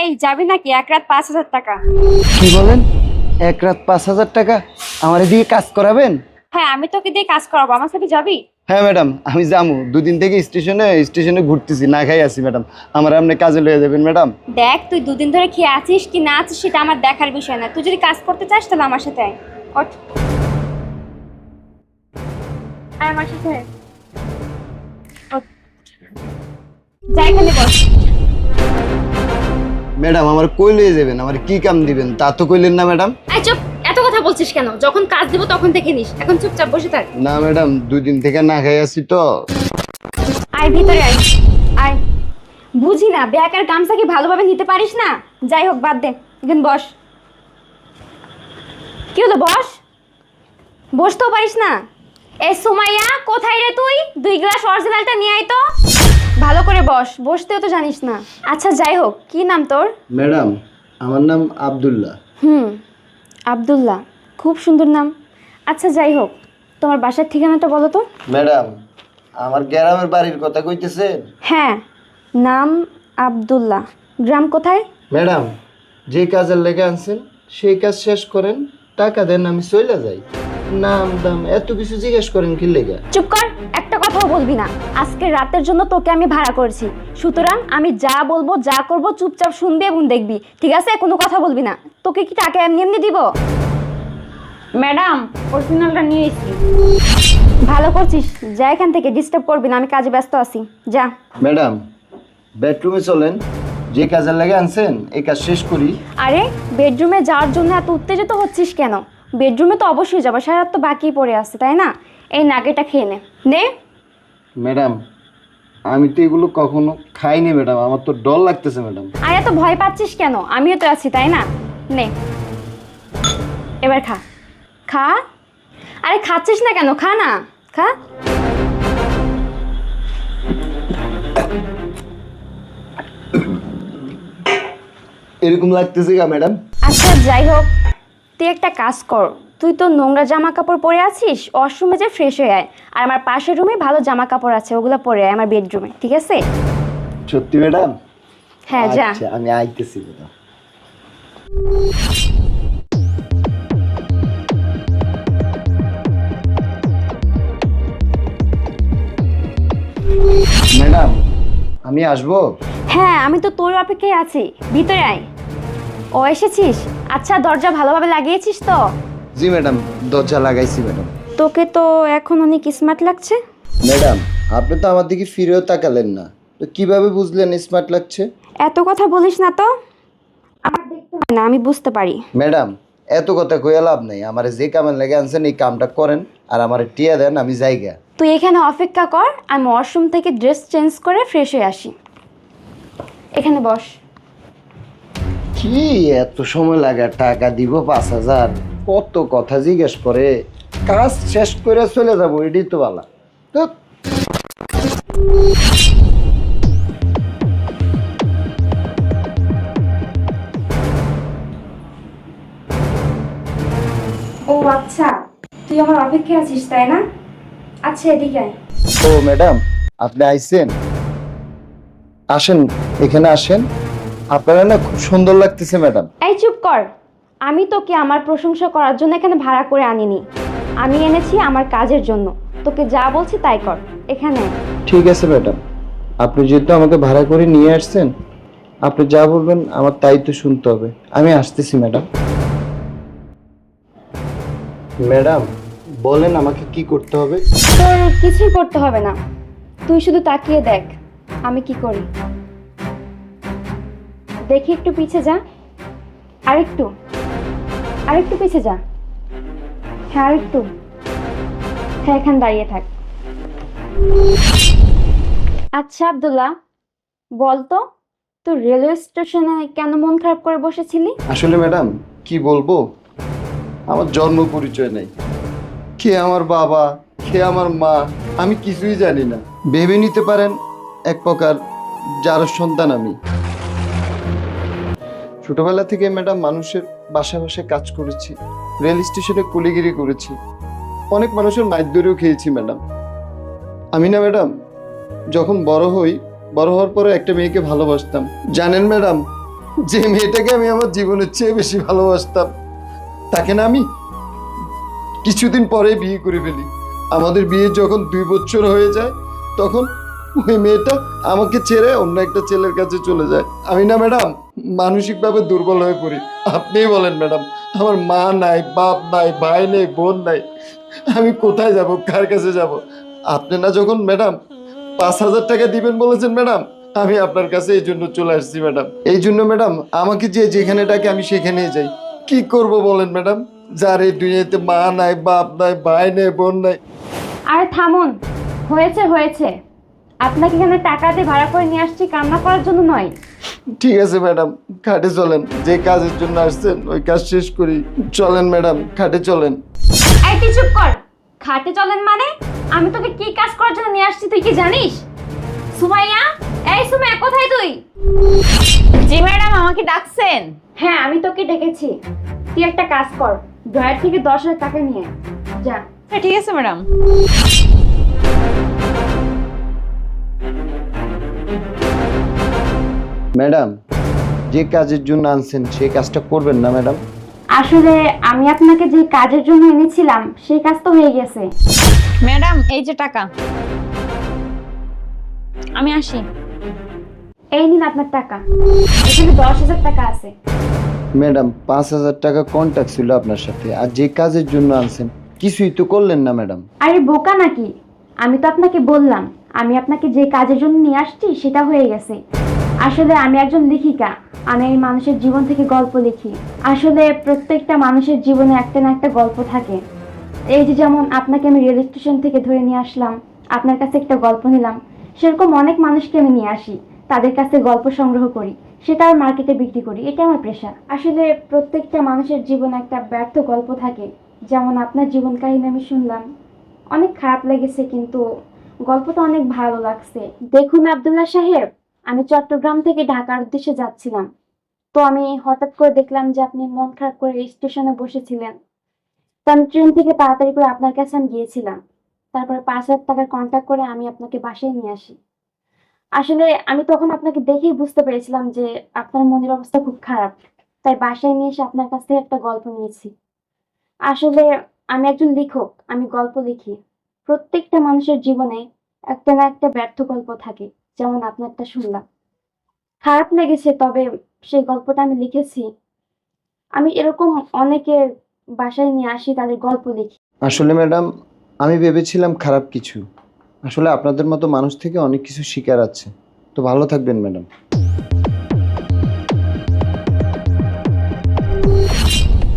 এই যাবি নাকি? এক রাত পাঁচ হাজার টাকা। কি বলেন? এক রাত পাঁচ হাজার টাকা? আমার এদিকে কাজ করাবেন? হ্যাঁ আমি তোকে দিয়ে কাজ করাবো। আমার সাথে যাবি? হ্যাঁ ম্যাডাম আমি যাব দুদিন থেকে স্টেশনে স্টেশনে ঘুরতেছি না খাই আছি ম্যাডাম। আমার আপনি কাজে লয়ে যাবেন ম্যাডাম। দেখ তুই দুদিন ধরে খেয়ে আছিস কি না আছিস সেটা আমার দেখার বিষয় না। তুই যদি কাজ করতে চাস তাহলে আমার সাথে আয়। ওঠ। আয় আমার সাথে আয়। ওঠ। যা এখানে বস। ম্যাডাম আমার কই লয়ে যাবেন আমার কি কাম দিবেন তা তো কইলেন না ম্যাডাম। আয় চুপ এত কথা বলছিস কেন? যখন কাজ দিব তখন দেখে নিস এখন চুপচাপ বসে থাক। না ম্যাডাম দুদিন থেকে না খাই আছি তো। আয় ভিতরে আয় আয়। বুঝি না ব্যাকের গামছা কি ভালোভাবে নিতে পারিস না? যাই হোক বাদ দে এখন বস। কি হলো বস? বসতেও পারিস না? এ সুমাইয়া কোথায় রে তুই? দুই গ্লাস অরিজিনালটা নিয়ে আয় তো। বস বসতেও তো জানিস না। আচ্ছা যাই হোক কি নাম তোর? ম্যাডাম আমার নাম আব্দুল্লাহ। হুম আব্দুল্লাহ খুব সুন্দর নাম। আচ্ছা যাই হোক তোমার বাসার ঠিকানাটা বলো তো। ম্যাডাম আমার গ্রামের বাড়ির কথা কইতেছেন হ্যাঁ নাম আব্দুল্লাহ। গ্রাম কোথায়? ম্যাডাম যে কাজের লেগে আনছেন সেই কাজ শেষ করেন টাকা দেন আমি চলে যাই। নাম দাম এত কিছু জিজ্ঞেস করেন কি লেগে? চুপ কর একটা কথাও বলবি না। আজকে রাতের জন্য তোকে আমি ভাড়া করেছি। সুতরাং আমি যা বলব যা করব চুপচাপ শুনবি এবং দেখবি ঠিক আছে? কোনো কথা বলবি না। তোকে কি টাকা এমনি এমনি দিব? ম্যাডাম অরিজিনালটা নিয়ে এসেছি। ভালো করছিস। যা এখান থেকে ডিস্টার্ব করবি না আমি কাজে ব্যস্ত আছি। যা। ম্যাডাম বেডরুমে চলেন। যে কাজের লেগে আনছেন এই কাজ শেষ করি। আরে বেডরুমে যাওয়ার জন্য এত উত্তেজিত হচ্ছিস কেন? বেডরুমে তো অবশ্যই যাব সারা রাত তো বাকি পড়ে আছে তাই না? এই নাগেটা খেয়ে নে। নে। ম্যাডাম আমি তো এগুলো কখনো খাইনি ম্যাডাম আমার তো ডর লাগতেছে ম্যাডাম। আর এত ভয় পাচ্ছিস কেন? আমিও তো আছি তাই না? নে। এবার খা। খা। আরে খাচ্ছিস না কেন? খা না। খা। এরকম লাগতেছে গা ম্যাডাম। আচ্ছা যাই হোক। তুই একটা কাজ কর তুই তো নোংরা জামা কাপড় পরে আছিস ওয়াশরুমে যে ফ্রেশ হয়ে আয়। আর আমার পাশের রুমে ভালো জামা কাপড় আছে ওগুলো পরে আয় আমার বেডরুমে ঠিক আছে? সত্যি ম্যাডাম? হ্যাঁ যা। আচ্ছা আমি আইতেছি ম্যাডাম। ম্যাডাম আমি আসব? হ্যাঁ আমি তো তোর অপেক্ষায় আছি। ভিতরে আয়। ও এসেছিস? আচ্ছা দরজা ভালোভাবে লাগিয়েছিস তো? জি ম্যাডাম দরজা লাগাইছি ম্যাডাম। তোকে তো এখন অনেক স্মার্ট লাগছে। ম্যাডাম আপনি তো আমার দিকে ফিরেও তাকালেন না। তো কীভাবে বুঝলেন স্মার্ট লাগছে? এত কথা বলিস না তো। আমার দেখতে হয় না আমি বুঝতে পারি। ম্যাডাম এত কথা কইয়া লাভ নাই। আমার যে কামের লেগে আনছেন এই কামটা করেন। আর আমার টিয়া দেন আমি জায়গা তুই এখানে অপেক্ষা কর আমি ওয়াশরুম থেকে ড্রেস চেঞ্জ করে ফ্রেশ হয়ে আসি। এখানে বস। কি এত সময় লাগে টাকা দিব পাঁচ হাজার? কত কথা জিজ্ঞেস করে। কাজ শেষ করে চলে যাব এটাই তো ও আচ্ছা তুই আমার অপেক্ষায় আছিস তাই না? আচ্ছা এদিকে আয়। ও ম্যাডাম আপনি আইছেন? আসেন এখানে আসেন। আপনারা না খুব সুন্দর লাগতেছে ম্যাডাম। এই চুপ কর। আমি তোকে আমার প্রশংসা করার জন্য এখানে ভাড়া করে আনিনি। আমি এনেছি আমার কাজের জন্য। তোকে যা বলছি তাই কর। এখানে ঠিক আছে ম্যাডাম। আপনি যেহেতু আমাকে ভাড়া করে নিয়ে আসছেন আপনি যা বলবেন আমার তাই তো শুনতে হবে। আমি আসতেছি ম্যাডাম। ম্যাডাম বলেন আমাকে কি করতে হবে? তোর কিছুই করতে হবে না। তুই শুধু তাকিয়ে দেখ আমি কি করি। দেখি একটু পিছে যা। আরেকটু। আরেকটু পিছে যা। হ্যাঁ আরেকটু। হ্যাঁ এখানে দাঁড়িয়ে থাক। আচ্ছা আব্দুল্লাহ বলতো তুই রেলওয়ে স্টেশনে কেন মন খারাপ করে বসেছিলি? আসলে ম্যাডাম, কি বলব? আমার জন্ম পরিচয় নেই। কে আমার বাবা, কে আমার মা, আমি কিছুই জানি না। ভেবে নিতে পারেন, এক প্রকার যার সন্তান আমি। ছোটবেলা থেকে ম্যাডাম মানুষের বাসা বাসায় কাজ করেছি, রেল স্টেশনে কুলিগিরি করেছি। অনেক মানুষের মাইদুরেও খেয়েছি ম্যাডাম। আমি না ম্যাডাম, যখন বড় হই, বড় হওয়ার পরে একটা মেয়েকে ভালোবাসতাম। জানেন ম্যাডাম, যে মেয়েটাকে আমি আমার জীবনের চেয়ে বেশি ভালোবাসতাম, তাকে না আমি কিছুদিন পরে বিয়ে করে ফেলি। আমাদের বিয়ে যখন দুই বছর হয়ে যায়, তখন ওই মেয়েটা আমাকে ছেড়ে অন্য একটা ছেলের কাছে চলে যায়। আমি না ম্যাডাম মানসিকভাবে দুর্বল হয়ে পড়ি। আপনিই বলেন, ম্যাডাম, আমার মা নাই, বাপ নাই, ভাই নেই, বোন নাই। আমি কোথায় যাব, কার কাছে যাব? আপনি না যখন, ম্যাডাম, পাঁচ হাজার টাকা দিবেন বলেছেন, ম্যাডাম, আমি আপনার কাছে এই জন্য চলে আসছি, ম্যাডাম। এই জন্য, ম্যাডাম, আমাকে যে যেখানে ডাকে, আমি সেখানেই যাই। কি করব বলেন, ম্যাডাম? যার এই দুনিয়াতে মা নাই, বাপ নাই, ভাই নেই, বোন নাই। আরে থামুন, হয়েছে হয়েছে। আপনাকে এখানে টাকা দিয়ে ভাড়া করে নিয়ে আসছি কান্না করার জন্য নয়। ঠিক আছে ম্যাডাম। খাটে চলেন। যে কাজের জন্য আসছেন ওই কাজ শেষ করি। চলেন ম্যাডাম। খাটে চলেন। এই তুই চুপ কর। খাটে চলেন মানে? আমি তোকে কি কাজ করার জন্য নিয়ে আসছি তুই কি জানিস? সুমাইয়া এই সুমাইয়া কোথায় তুই? জি ম্যাডাম আমাকে ডাকছেন। হ্যাঁ আমি তোকে ডেকেছি। তুই একটা কাজ কর ড্রয়ার থেকে দশ হাজার টাকা নিয়ে আয়। যা। হ্যাঁ ঠিক আছে ম্যাডাম। ম্যাডাম যে কাজের জন্য আনছেন সেই কাজটা করবেন না ম্যাডাম? আসলে আমি আপনাকে যে কাজের জন্য এনেছিলাম সেই কাজ তো হয়ে গেছে। ম্যাডাম এই যে টাকা। আমি আসি। এই নিন আপনার টাকা। এখানে দশ হাজার টাকা আছে। ম্যাডাম পাঁচ হাজার টাকা কন্ট্যাক্ট ছিল আপনার সাথে আর যে কাজের জন্য আনছেন কিছুই তো করলেন না ম্যাডাম। আরে বোকা নাকি? আমি তো আপনাকে বললাম আমি আপনাকে যে কাজের জন্য নিয়ে আসছি সেটা হয়ে গেছে। আসলে আমি একজন লেখিকা। আমি এই মানুষের জীবন থেকে গল্প লিখি। আসলে প্রত্যেকটা মানুষের জীবনে একটা না একটা গল্প থাকে। এই যে যেমন আপনাকে আমি রেল স্টেশন থেকে ধরে নিয়ে আসলাম, আপনার কাছে একটা গল্প নিলাম, সেরকম অনেক মানুষকে আমি নিয়ে আসি, তাদের কাছে গল্প সংগ্রহ করি, সেটা আর মার্কেটে বিক্রি করি, এটা আমার পেশা আসলে প্রত্যেকটা মানুষের জীবনে একটা ব্যর্থ গল্প থাকে, যেমন আপনার জীবন কাহিনী আমি শুনলাম, অনেক খারাপ লেগেছে কিন্তু গল্পটা অনেক ভালো লাগছে। দেখুন আব্দুল্লাহ সাহেব আমি চট্টগ্রাম থেকে ঢাকার উদ্দেশ্যে যাচ্ছিলাম। তো আমি হঠাৎ করে দেখলাম যে আপনি মন খারাপ করে স্টেশনে বসেছিলেন। তো আমি ট্রেন থেকে তাড়াতাড়ি করে আপনার কাছে আমি গিয়েছিলাম। তারপরে পাঁচ হাজার টাকার কন্ট্যাক্ট করে আমি আপনাকে বাসায় নিয়ে আসি। আসলে আমি তখন আপনাকে দেখেই বুঝতে পেরেছিলাম যে আপনার মনের অবস্থা খুব খারাপ। তাই বাসায় নিয়ে এসে আপনার কাছ থেকে একটা গল্প নিয়েছি। আসলে আমি একজন লেখক, আমি গল্প লিখি। প্রত্যেকটা মানুষের জীবনে একটা না একটা ব্যর্থ গল্প থাকে। যেমন আপনারটা শুনলাম। খারাপ লেগেছে, তবে সেই গল্পটা আমি লিখেছি। আমি এরকম অনেকে বাসায় নিয়ে আসি, তাদের গল্প লিখি। আসলে ম্যাডাম, আমি ভেবেছিলাম খারাপ কিছু। আসলে আপনাদের মতো মানুষ থেকে অনেক কিছু শিকার আছে। তো ভালো থাকবেন ম্যাডাম।